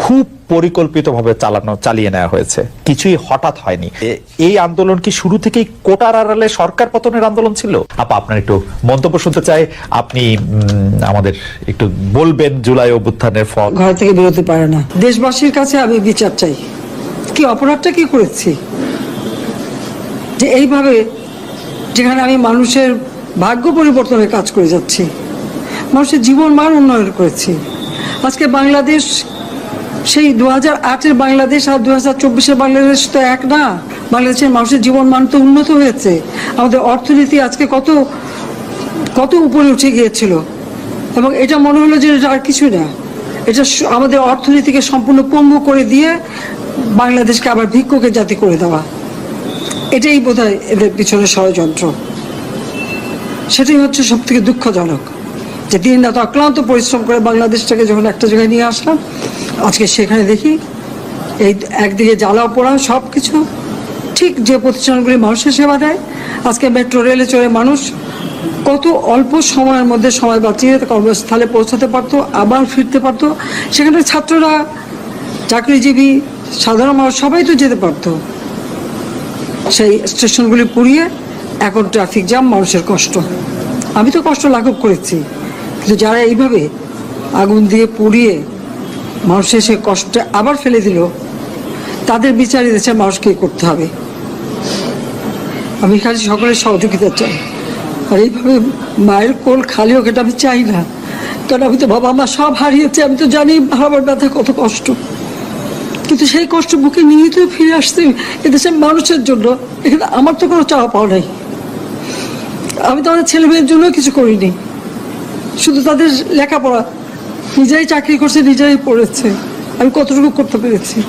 খুব পরিকল্পিতভাবে চালানো, চালিয়ে নেওয়া হয়েছে। কিছুই হঠাৎ হয়নি। এই আন্দোলন কি শুরু থেকেই কোটার আড়ালে সরকার পতনের আন্দোলন ছিল? আপা, আপনার একটু মন্তব্য শুনতে চাই। আপনি আমাদের একটু বলবেন জুলাই অভ্যুত্থানের ফল। ঘর থেকে বেরোতে পারে না। দেশবাসীর কাছে আমি বিচার চাই। কি অপরাধটা কি করেছি? যে এইভাবে যেখানে আমি মানুষের ভাগ্য পরিবর্তনের কাজ করে যাচ্ছি, মানুষের জীবন মান উন্নয়ন করেছি। আজকে বাংলাদেশ সেই দু হাজার আটের বাংলাদেশ আর দু হাজার চব্বিশের বাংলাদেশ তো এক না। বাংলাদেশের মানুষের জীবন মান তো উন্নত হয়েছে। আমাদের অর্থনীতি আজকে কত কত উপরে উঠে গিয়েছিল। এবং এটা মনে হলো যে এটা আর কিছু না। এটা আমাদের অর্থনীতিকে সম্পূর্ণ পঙ্গু করে দিয়ে বাংলাদেশকে আবার ভিক্ষুকে জাতি করে দেওয়া। এটাই বোধহয় এদের পিছনে ষড়যন্ত্র। সেটাই হচ্ছে সব থেকে দুঃখজনক। যে দিন রাত অক্লান্ত পরিশ্রম করে বাংলাদেশটাকে যখন একটা জায়গায় নিয়ে আসলাম, আজকে সেখানে দেখি এই একদিকে জ্বালাও পোড়া সব কিছু ঠিক যে প্রতিষ্ঠানগুলি মানুষের সেবা দেয়, আজকে মেট্রো, রেলে চড়ে মানুষ কত অল্প সময়ের মধ্যে সময় বাঁচিয়ে কর্মস্থলে পৌঁছাতে পারতো, আবার ফিরতে পারতো। সেখানে ছাত্ররা, চাকরিজীবী, সাধারণ মানুষ সবাই তো যেতে পারতো। সেই স্টেশনগুলি পুড়িয়ে এখন ট্রাফিক জ্যাম, মানুষের কষ্ট। আমি তো কষ্ট লাঘব করেছি। কিন্তু যারা এইভাবে আগুন দিয়ে পুড়িয়ে মানুষের সে কষ্টে আবার ফেলে দিল, তাদের বিচার দেশের মানুষকে করতে হবে। আমি খালি সকলের সহযোগিতা চাই। আর এইভাবে মায়ের কোল খালি হোক, এটা আমি চাই না। কারণ আমি তো বাবা মা সব হারিয়েছে, আমি তো জানি হারাবার ব্যথা কত কষ্ট। কিন্তু সেই কষ্ট বুকে নিয়ে তো ফিরে আসতে এদেশের মানুষের জন্য এখানে আমার তো কোনো চাওয়া পাওয়া নাই। আমি তো আমার ছেলে মেয়ের জন্য কিছু করিনি। শুধু তাদের লেখাপড়া নিজেরাই চাকরি করছে নিজেরাই পড়েছে। আমি কতটুকু করতে পেরেছি?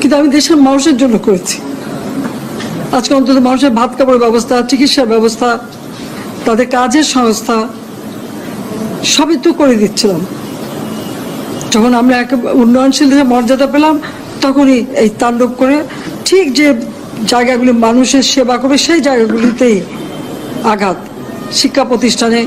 কিন্তু আমি দেশের মানুষের জন্য করেছি। আজকে অন্তত মানুষের ভাত কাপড়ের ব্যবস্থা, চিকিৎসার ব্যবস্থা, তাদের কাজের সংস্থা, সবই তো করে দিচ্ছিলাম। যখন আমরা এক উন্নয়নশীল দেশে মর্যাদা পেলাম, তখনই এই তাণ্ডব করে ঠিক যে জায়গাগুলি মানুষের সেবা করবে, সেই জায়গাগুলিতেই আঘাত। শিক্ষা প্রতিষ্ঠানে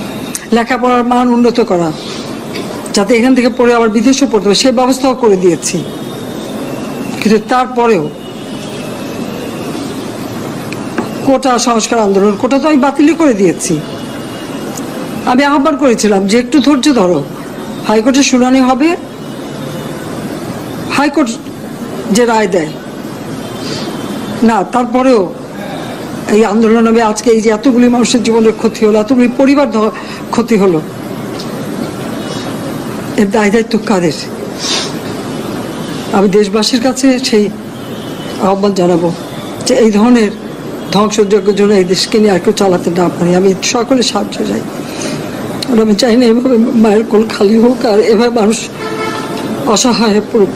লেখাপড়ার মান উন্নত করা, যাতে এখান থেকে পড়ে আবার বিদেশে পড়তে হবে সেই ব্যবস্থাও করে দিয়েছি। কিন্তু তারপরেও কোটা সংস্কার আন্দোলন, কোটা তো আমি বাতিলই করে দিয়েছি। আমি আহ্বান করেছিলাম যে একটু ধৈর্য ধরো হাইকোর্টে শুনানি হবে, হাইকোর্ট যে রায় দেয়। না, তারপরেও এই আন্দোলন হবে আজকে এই যে এতগুলি মানুষের জীবনের ক্ষতি হলো, এতগুলি পরিবার ক্ষতি হলো, এর দায় দায়িত্ব কাদের? আমি দেশবাসীর কাছে সেই আহ্বান জানাব যে এই ধরনের ধ্বংসযজ্ঞের জন্য এই দেশকে নিয়ে আর কেউ চালাতে না পারি। আমি সকলে সাহায্য চাই। আর আমি চাই না এভাবে মায়ের কোল খালি হোক আর এভাবে মানুষ অসহায় হয়ে পড়ুক।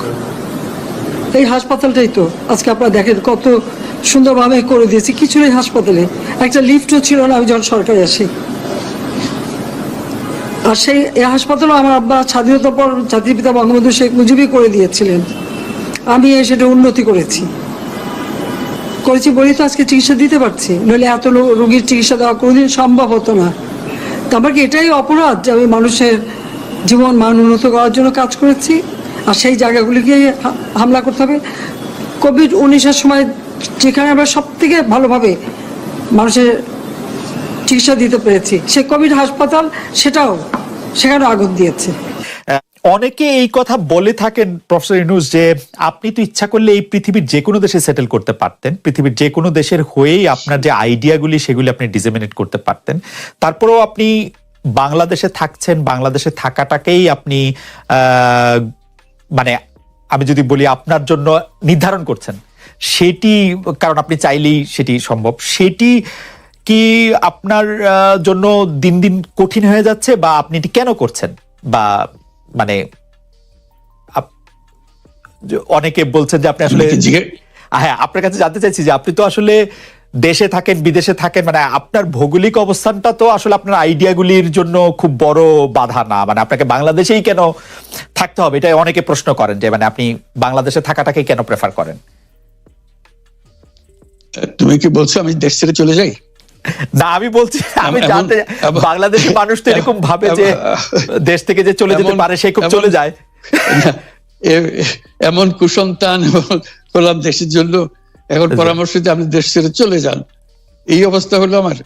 এই হাসপাতালটাই তো। আজকে আপনারা দেখেন কত সুন্দরভাবে করে দিয়েছি। কিছু নেই হাসপাতালে। একটা লিফটও ছিল না, আমি যখন সরকারে আসি। আর সেই এই হাসপাতালও আমার আব্বা স্বাধীনতার পর জাতির পিতা বঙ্গবন্ধু শেখ মুজিবই করে দিয়েছিলেন। আমি সেটা উন্নতি করেছি। করেছি বলেই তো আজকে চিকিৎসা দিতে পারছি। নইলে এত রোগীর চিকিৎসা দেওয়া কোনোদিন সম্ভব হতো না। তো আমার কি এটাই অপরাধ যে আমি মানুষের জীবন মান উন্নত করার জন্য কাজ করেছি? আর সেই জায়গাগুলিকে হামলা করতে হবে। কোভিড উনিশের সময় যেখানে আমরা সব থেকে ভালোভাবে মানুষের চিকিৎসা দিতে পেরেছি, সে কোভিড হাসপাতাল সেটাও সেখানে আগুন দিয়েছে। অনেকে এই কথা বলে থাকেন প্রফেসর ইউনুস যে আপনি তো ইচ্ছা করলে এই পৃথিবীর যে কোনো দেশে সেটেল করতে পারতেন, পৃথিবীর যে কোনো দেশের হয়েই আপনার যে আইডিয়াগুলি সেগুলি আপনি ডিসেমিনেট করতে পারতেন। তারপরেও আপনি বাংলাদেশে থাকছেন, বাংলাদেশে থাকাটাকেই আপনি মানে আমি যদি বলি আপনার জন্য নির্ধারণ করছেন। সেটি কারণ আপনি চাইলেই সেটি সম্ভব। সেটি কি আপনার জন্য দিন দিন কঠিন হয়ে যাচ্ছে বা আপনি এটি কেন করছেন? বা মানে অনেকে বলছেন যে আপনি আসলে হ্যাঁ আপনার কাছে জানতে চাইছি যে আপনি তো আসলে দেশে থাকেন বিদেশে থাকেন মানে আপনার ভৌগোলিক অবস্থানটা তো আসলে আপনার আইডিয়াগুলির জন্য খুব বড় বাধা না। মানে আপনাকে বাংলাদেশেই কেন থাকতে হবে? এটা অনেকে প্রশ্ন করেন যে মানে আপনি বাংলাদেশে থাকাটাকে কেন প্রেফার করেন? তুমি কি বলছো আমি দেশ ছেড়ে চলে যাই? না আমি বলছি আমি জানতে বাংলাদেশের মানুষ তো এরকম ভাবে যে দেশ থেকে যে চলে যেতে পারে সে খুব চলে যায়। এমন কুসন্তান হলাম দেশের জন্য। এখন পরামর্শ দিয়ে আপনি দেশ ছেড়ে চলে যান। এই অবস্থা হলো আমার।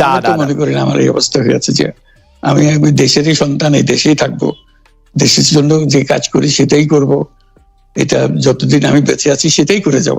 না। মনে করি না আমার এই অবস্থা হয়েছে যে আমি আমি দেশেরই সন্তান এই দেশেই থাকব। দেশের জন্য যে কাজ করি সেটাই করব। এটা যতদিন আমি বেঁচে আছি সেটাই করে যাব।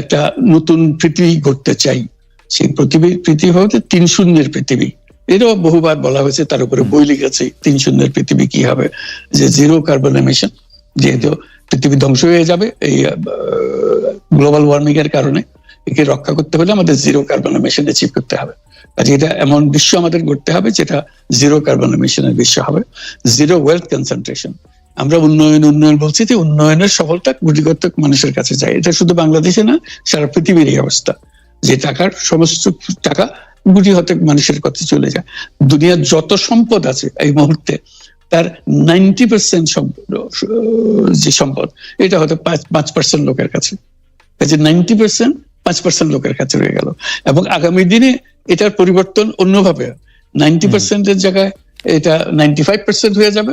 একটা নতুন পৃথিবী গড়তে চাই। সেই পৃথিবী পৃথিবী হচ্ছে তিন শূন্যের পৃথিবী। এটাও বহুবার বলা হয়েছে, তার উপরে বই লিখেছে, তিন শূন্যের পৃথিবী কি হবে? যে জিরো কার্বন এমিশন যেহেতু পৃথিবী ধ্বংস হয়ে যাবে, এই গ্লোবাল ওয়ার্মিং এর কারণে, একে রক্ষা করতে হলে আমাদের জিরো কার্বন এমিশন অ্যাচিভ করতে হবে। কাজে এটা এমন বিশ্ব আমাদের গড়তে হবে, যেটা জিরো কার্বন এমিশনের বিশ্ব হবে। জিরো ওয়েলথ কনসেন্ট্রেশন আমরা উন্নয়ন উন্নয়ন বলছি যে উন্নয়নের সফলতা গুটিগত মানুষের কাছে যায়। এটা শুধু বাংলাদেশে না সারা পৃথিবীর এই অবস্থা। যে টাকার সমস্ত টাকা গুটি হতে মানুষের কাছে চলে যায়। দুনিয়ার যত সম্পদ আছে এই মুহূর্তে তার নাইনটি পার্সেন্ট যে সম্পদ এটা হয়তো পাঁচ পাঁচ পার্সেন্ট লোকের কাছে। কাজে নাইনটি পার্সেন্ট পাঁচ পার্সেন্ট লোকের কাছে রয়ে গেল। এবং আগামী দিনে এটার পরিবর্তন অন্যভাবে। নাইনটি পার্সেন্টের জায়গায় এটা নাইনটি ফাইভ পার্সেন্ট হয়ে যাবে।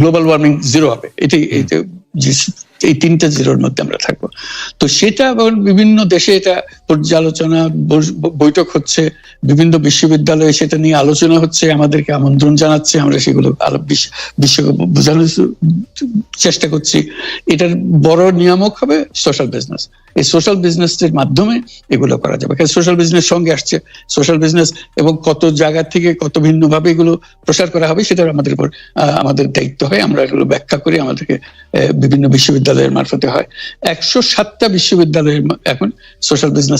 global warming zero হবে। এটাই এই তিনটা জিরোর মধ্যে আমরা থাকব। তো সেটা বিভিন্ন দেশে এটা পর্যালোচনা বৈঠক হচ্ছে, বিভিন্ন বিশ্ববিদ্যালয়ে সেটা নিয়ে আলোচনা হচ্ছে, আমাদেরকে আমন্ত্রণ জানাচ্ছে, আমরা সেগুলো বিশ্ব- বিশ্বকে বোঝানোর চেষ্টা করছি। এটার বড় নিয়ামক হবে সোশ্যাল বিজনেস এই সোশ্যাল বিজনেস এর মাধ্যমে এগুলো করা যাবে। কারণ সোশ্যাল বিজনেস সঙ্গে আসছে। সোশ্যাল বিজনেস এবং কত জায়গা থেকে কত ভিন্ন ভাবে এগুলো প্রসার করা হবে সেটা আমাদের উপর আমাদের দায়িত্ব হয়। আমরা এগুলো ব্যাখ্যা করি আমাদেরকে বিভিন্ন বিশ্ববিদ্যালয়ের মারফতে হয়। একশো সাতটা বিশ্ববিদ্যালয়ের এখন সোশ্যাল বিজনেস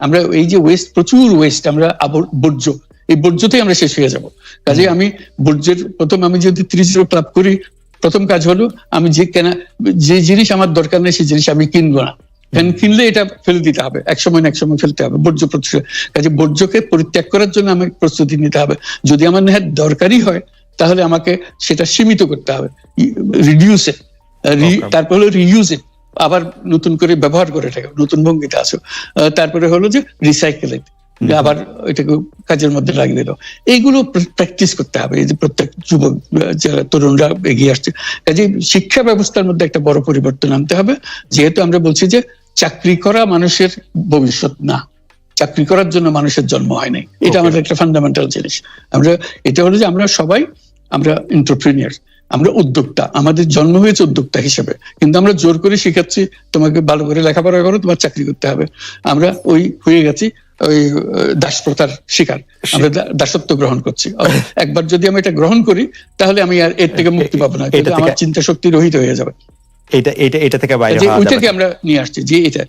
আমরা এই যে ওয়েস্ট প্রচুর ওয়েস্ট আমরা বর্জ্য এই বর্জ্যতেই আমরা শেষ হয়ে যাব। কাজে আমি বর্জ্যের প্রথম আমি যদি থ্রি জিরো ক্লাব করি প্রথম কাজ হলো আমি যে কেনা যে জিনিস আমার দরকার নেই সেই জিনিস আমি কিনবো না। কারণ কিনলে এটা ফেলে দিতে হবে। এক সময় না এক সময় ফেলতে হবে। বর্জ্য প্রতিষ্ঠা কাজে বর্জ্যকে পরিত্যাগ করার জন্য আমাকে প্রস্তুতি নিতে হবে। যদি আমার নেহাত দরকারই হয় তাহলে আমাকে সেটা সীমিত করতে হবে। রিডিউস তারপর হলো রিইউজ এ। আবার নতুন করে ব্যবহার করে থাকে নতুন ভঙ্গিতে আসো তারপরে হলো যে রিসাইকেল আবার এটাকে কাজের মধ্যে লাগিয়ে দিল। এইগুলো প্র্যাকটিস করতে হবে এই যে প্রত্যেক যুবক যারা তরুণরা এগিয়ে আসছে। কাজে শিক্ষা ব্যবস্থার মধ্যে একটা বড় পরিবর্তন আনতে হবে। যেহেতু আমরা বলছি যে চাকরি করা মানুষের ভবিষ্যৎ না। চাকরি করার জন্য মানুষের জন্ম হয় নাই। এটা আমাদের একটা ফান্ডামেন্টাল জিনিস। আমরা এটা হলো যে আমরা সবাই আমরা এন্টারপ্রিনিয়ার আমরা উদ্যোক্তা আমাদের জন্ম হয়েছে উদ্যোক্তা হিসেবে। কিন্তু আমরা জোর করে শিখাচ্ছি তোমাকে ভালো করে লেখাপড়া করো তোমার চাকরি করতে হবে। আমরা ওই হয়ে গেছি ওই দাস প্রথার শিকার। আমরা দাসত্ব গ্রহণ করছি। একবার যদি আমি এটা গ্রহণ করি তাহলে আমি আর এর থেকে মুক্তি পাবো না কিন্তু আমার চিন্তা শক্তি রহিত হয়ে যাবে। এটা এটা এটা থেকে বাইরে ওইটাকে আমরা নিয়ে আসছি যে এটা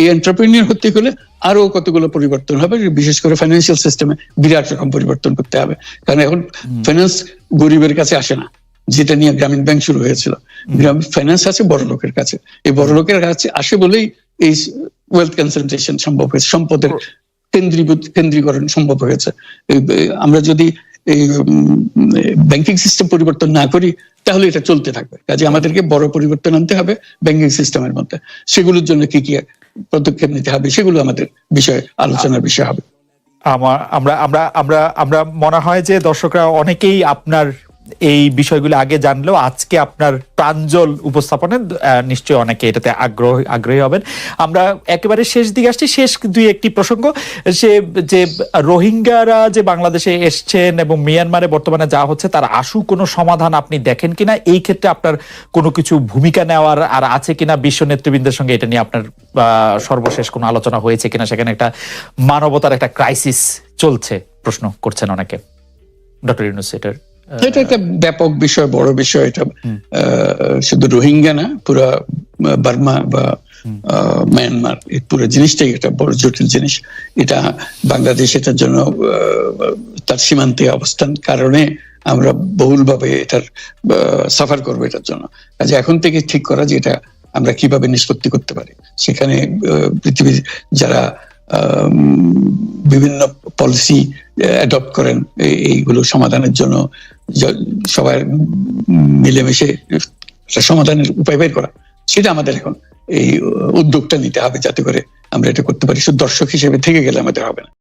এই এন্টারপ্রেনিয়র হতে গেলে আরও কতগুলো পরিবর্তন হবে বিশেষ করে ফাইন্যান্সিয়াল সিস্টেমে বিরাট রকম পরিবর্তন করতে হবে। কারণ এখন ফাইন্যান্স গরিবের কাছে আসে না যেটা নিয়ে গ্রামীণ ব্যাংক শুরু হয়েছিল। গ্রাম ফাইন্যান্স আছে বড় লোকের কাছে। এই বড় লোকের কাছে আসে বলেই এই ওয়েলথ কনসেন্ট্রেশন সম্ভব হয়েছে সম্পদের কেন্দ্রীভূত কেন্দ্রীকরণ সম্ভব হয়েছে। আমরা যদি এই ব্যাংকিং সিস্টেম পরিবর্তন না করি তাহলে এটা চলতে থাকবে। কাজে আমাদেরকে বড় পরিবর্তন আনতে হবে ব্যাংকিং সিস্টেমের মধ্যে। সেগুলোর জন্য কি কি পদক্ষেপ নিতে হবে সেগুলো আমাদের বিষয়ে আলোচনার বিষয় হবে। আমার আমরা আমরা আমরা আমরা মনে হয় যে দর্শকরা অনেকেই আপনার এই বিষয়গুলো আগে জানলেও আজকে আপনার প্রাঞ্জল উপস্থাপনে নিশ্চয়ই অনেকে এটাতে আগ্রহ, আগ্রহী হবেন। আমরা একেবারে শেষ দিকে আসছি। শেষ দুই একটি প্রসঙ্গ, সে যে রোহিঙ্গারা যে বাংলাদেশে এসছেন এবং মিয়ানমারে বর্তমানে যা হচ্ছে, তার আশু কোনো সমাধান আপনি দেখেন কিনা? এই ক্ষেত্রে আপনার কোনো কিছু ভূমিকা নেওয়ার আর আছে কিনা? বিশ্ব নেতৃবৃন্দের সঙ্গে এটা নিয়ে আপনার সর্বশেষ কোনো আলোচনা হয়েছে কিনা? সেখানে একটা মানবতার একটা ক্রাইসিস চলছে, প্রশ্ন করছেন অনেকে। ডক্টর ইউনুস এটা একটা ব্যাপক বিষয় বড় বিষয় এটা। শুধু রোহিঙ্গা না পুরা বার্মা বা মায়ানমার এই পুরো জিনিসটাই একটা বড় জটিল জিনিস। এটা বাংলাদেশ এটার জন্য তার সীমান্তে অবস্থান কারণে আমরা বহুলভাবে এটার সাফার করব এটার জন্য। কাজে এখন থেকে ঠিক করা যে এটা আমরা কীভাবে নিষ্পত্তি করতে পারি। সেখানে পৃথিবীর যারা বিভিন্ন পলিসি অ্যাডপ্ট করেন। এইগুলো সমাধানের জন্য সবাই মিলেমিশে সমাধানের উপায় বের করা। সেটা আমাদের এখন এই উদ্যোগটা নিতে হবে যাতে করে আমরা এটা করতে পারি। শুধু দর্শক হিসেবে থেকে গেলে আমাদের হবে না।